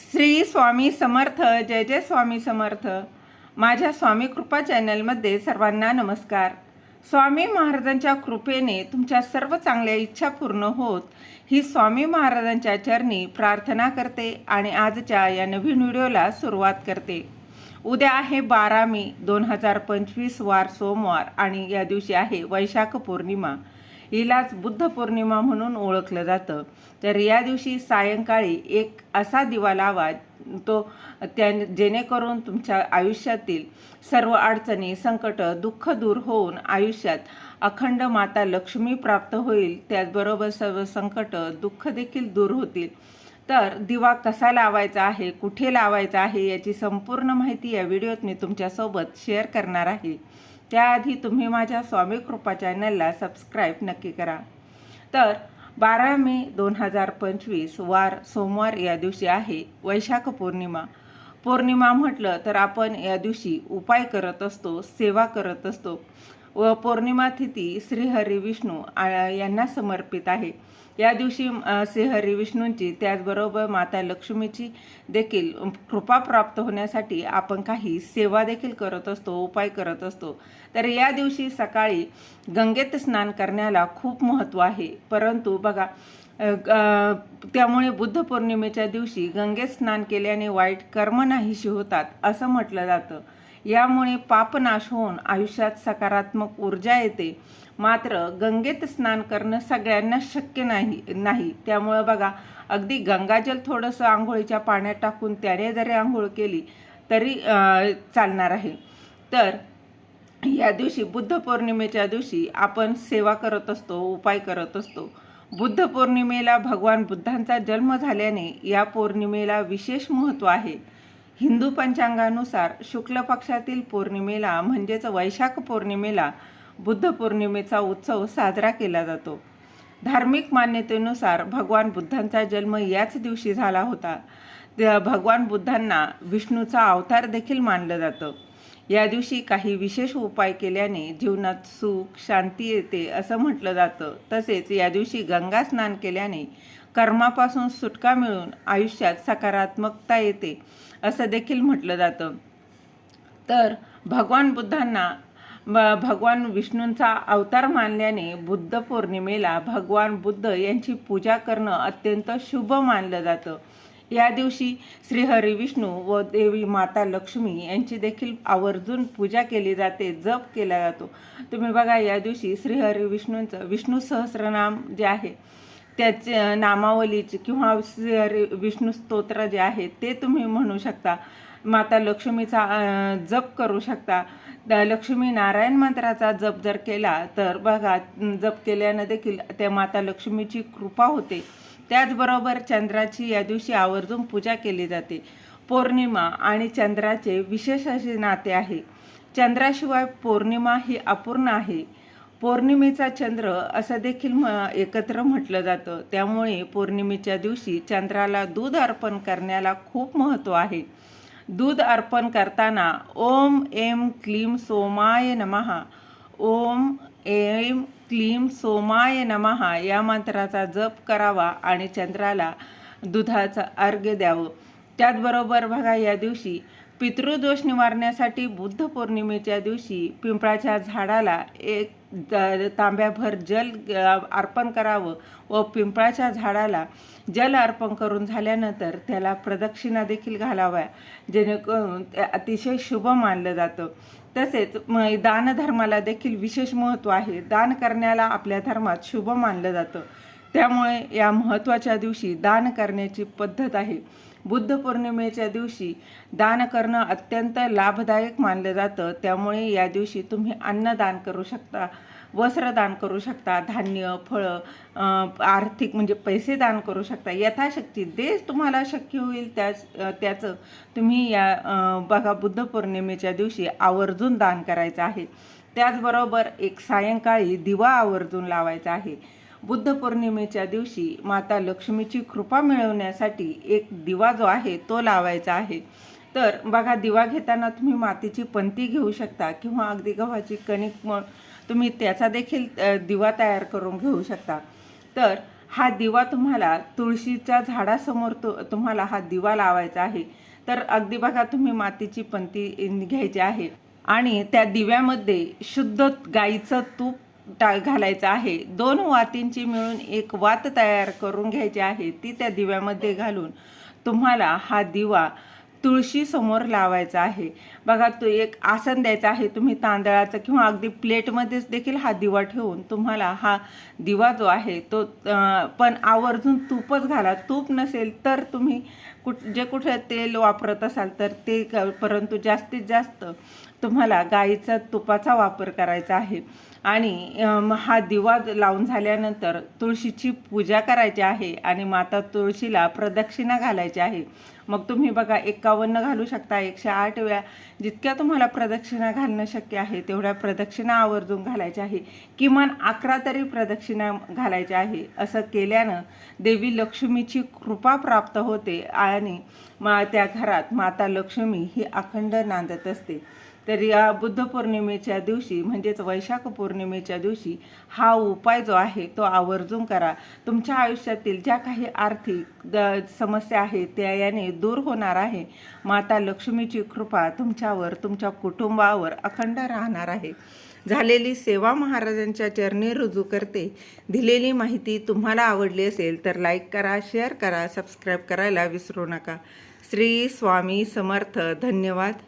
श्री स्वामी समर्थ जय जय स्वामी समर्थ. माझ्या स्वामी कृपा चॅनलमध्ये सर्वांना नमस्कार. स्वामी महाराजांच्या कृपेने तुमच्या सर्व चांगल्या इच्छा पूर्ण होत ही स्वामी महाराजांच्या चरणी प्रार्थना करते आणि आजच्या या नवीन व्हिडिओला सुरुवात करते. उद्या आहे बारा मे दोन हजार पंचवीस वार सोमवार आणि या दिवशी आहे वैशाख पौर्णिमा. हिलाच बुद्ध पौर्णिमा म्हणून ओळखलं जातं. तर या दिवशी सायंकाळी एक असा दिवा लावा तो त्या जेणेकरून तुमच्या आयुष्यातील सर्व अडचणी संकट दुःख दूर होऊन आयुष्यात अखंड माता लक्ष्मी प्राप्त होईल. त्याचबरोबर सर्व संकट दुःख देखील दूर होतील. तर दिवा कसा लावायचा आहे कुठे लावायचा आहे याची संपूर्ण माहिती या व्हिडिओत मी तुमच्यासोबत शेअर करणार आहे. त्याआधी तुम्ही माझ्या स्वामी कृपा चॅनलला सबस्क्राईब नक्की करा. तर बारा मे दोन हजार पंचवीस वार सोमवार या दिवशी आहे वैशाख पौर्णिमा. पौर्णिमा म्हटलं तर आपण या दिवशी उपाय करत असतो सेवा करत असतो. व पौर्णिमा तिथी श्रीहरी विष्णू आ, यांना समर्पित आहे. या दिवशी अ, श्रीहरी विष्णूंची त्याचबरोबर माता लक्ष्मीची देखील कृपा प्राप्त होण्यासाठी आपण काही सेवा देखील करत असतो उपाय करत असतो. तर या दिवशी सकाळी गंगेत स्नान करण्याला खूप महत्त्व आहे. परंतु बघा ग- त्यामुळे बुद्ध पौर्णिमेच्या दिवशी गंगेत स्नान केल्याने वाईट कर्म नाहीशी होतात असं म्हटलं जातं. यामुळे पापनाश होऊन आयुष्यात सकारात्मक ऊर्जा येते. मात्र गंगेत स्नान करणं सगळ्यांना शक्य नाही नाही. त्यामुळं बघा अगदी गंगाजल थोडंसं आंघोळीच्या पाण्यात टाकून त्याने जरी आंघोळ केली तरी चालणार आहे. तर या दिवशी बुद्ध पौर्णिमेच्या दिवशी आपण सेवा करत असतो उपाय करत असतो. बुद्ध पौर्णिमेला भगवान बुद्धांचा जन्म झाल्याने या पौर्णिमेला विशेष महत्त्व आहे. हिंदू पंचांगानुसार शुक्ल पक्षातील पौर्णिमेला म्हणजेच वैशाख पौर्णिमेला बुद्ध पौर्णिमेचा उत्सव साजरा केला जातो. धार्मिक मान्यतेनुसार भगवान बुद्धांचा जन्म याच दिवशी झाला होता. भगवान बुद्धांना विष्णूचा अवतार देखील मानलं जातं. या दिवशी काही विशेष उपाय केल्याने जीवनात सुख शांती येते असं म्हटलं जातं. तसेच या दिवशी गंगा स्नान केल्याने कर्मापासून सुटका मिळून आयुष्यात सकारात्मकता येते असं देखील म्हटलं जातं. तर भगवान बुद्धांना भगवान विष्णूंचा अवतार मानल्याने बुद्ध पौर्णिमेला भगवान बुद्ध यांची पूजा करणं अत्यंत शुभ मानलं जातं. या दिवशी श्रीहरी विष्णू व देवी माता लक्ष्मी यांची देखील आवर्जून पूजा केली जाते जप केला जातो. तुम्ही बघा या दिवशी श्रीहरी विष्णूंचं विष्णू सहस्रनाम जे आहे त्याचे नामावलीचे किंवा श्रीहरी विष्णू स्तोत्र जे आहे ते तुम्ही म्हणू शकता. माता लक्ष्मीचा जप करू शकता. लक्ष्मी नारायण मंत्राचा जप जर केला तर बघा जप केल्यानं देखील त्या माता लक्ष्मीची कृपा होते. त्याचबरोबर चंद्राची या दिवशी आवर्जून पूजा केली जाते. पौर्णिमा आणि चंद्राचे विशेष असे नाते आहे. चंद्राशिवाय पौर्णिमा ही अपूर्ण आहे. पौर्णिमेचा चंद्र असं देखील म एकत्र म्हटलं जातं. त्यामुळे पौर्णिमेच्या दिवशी चंद्राला दूध अर्पण करण्याला खूप महत्त्व आहे. दूध अर्पण करताना ओम एम क्लीम सोमाय नमहा ओम एम क्लीम सोमाय नमहा या मंत्राचा जप करावा आणि चंद्राला दुधाचं अर्घ्य द्यावं. त्याचबरोबर बघा या दिवशी पितृदोष निवारण्यासाठी बुद्ध पौर्णिमेच्या दिवशी पिंपळाच्या झाडाला एक तांब्याभर जल अर्पण करावं व पिंपळाच्या झाडाला जल अर्पण करून झाल्यानंतर त्याला प्रदक्षिणा देखील घालाव्या जेणेकरून ते अतिशय शुभ मानलं जातं. तसेच म दानधर्माला देखील विशेष महत्त्व आहे. दान करण्याला आपल्या धर्मात शुभ मानलं जातं. त्यामुळे या महत्त्वाच्या दिवशी दान करण्याची पद्धत आहे. बुद्ध पौर्णिमेच्या दिवशी दान करणं अत्यंत लाभदायक मानलं जातं. त्यामुळे या दिवशी तुम्ही अन्नदान करू शकता. वस्त्रदान करू शकता धान्य फळं आर्थिक म्हणजे पैसे दान करू शकता. यथाशक्ती जे तुम्हाला शक्य होईल त्याच त्याचं. तुम्ही या बघा बुद्ध पौर्णिमेच्या दिवशी आवर्जून दान करायचं आहे. त्याचबरोबर एक सायंकाळी दिवा आवर्जून लावायचा आहे. बुद्ध पौर्णिमेच्या दिवशी माता लक्ष्मीची कृपा मिळवण्यासाठी एक दिवा जो आहे तो लावायचा आहे. तर बघा दिवा घेताना तुम्ही मातीची पंती घेऊ शकता किंवा अगदी गव्हाची कणिक मग तुम्ही त्याचा देखील दिवा तयार करून घेऊ शकता. तर हा दिवा तुम्हाला तुळशीच्या झाडासमोर तु तुम्हाला हा दिवा लावायचा आहे. तर अगदी बघा तुम्ही मातीची पंती घ्यायची आहे. आणि त्या दिव्यामध्ये शुद्ध गाईचं तूप टा घालायचं आहे. दोन वातींची मिळून एक वात तयार करून घ्यायची आहे ती त्या दिव्यामध्ये घालून तुम्हाला हा दिवा तुळशी समोर लावायचा आहे. बघा तो एक आसन द्यायचा आहे. तुम्ही तांदळाचं किंवा अगदी प्लेटमध्येच देखील हा दिवा ठेवून तुम्हाला हा दिवा जो आहे तो पण आवर्जून तूपच घाला. तूप नसेल तर तुम्ही कुठ जे कुठे तेल वापरत असाल तर ते क- परंतु जास्तीत जास्त तुम्हाला गाईचा तुपाचा वापर करायचा आहे. आणि हा दिवा लावून झाल्यानंतर तुळशीची पूजा करायची आहे आणि माता तुळशीला प्रदक्षिणा घालायची आहे. मग तुम्ही बघा एकावन्न घालू शकता एकशे आठ वेळा. जितक्या तुम्हाला प्रदक्षिणा घालणं शक्य आहे तेवढ्या प्रदक्षिणा आवर्जून घालायच्या आहे. किमान अकरा तरी प्रदक्षिणा घालायच्या आहे. असं केल्यानं देवी लक्ष्मीची कृपा प्राप्त होते आ आणि मा त्या घरात माता लक्ष्मी ही अखंड नांदत असते. तर या बुद्ध पौर्णिमेच्या दिवशी म्हणजेच वैशाख पौर्णिमेच्या दिवशी हा उपाय जो आहे तो आवर्जून करा. तुमच्या आयुष्यातील ज्या काही आर्थिक समस्या आहेत त्या याने दूर होणार आहे. माता लक्ष्मीची कृपा तुमच्यावर तुमच्या कुटुंबावर अखंड राहणार आहे. झालेली सेवा महाराजांच्या चरणी रुजू करते. दिलेली माहिती तुम्हाला आवडली असेल तर लाईक करा शेअर करा सबस्क्राईब करायला विसरू नका. श्री स्वामी समर्थ. धन्यवाद.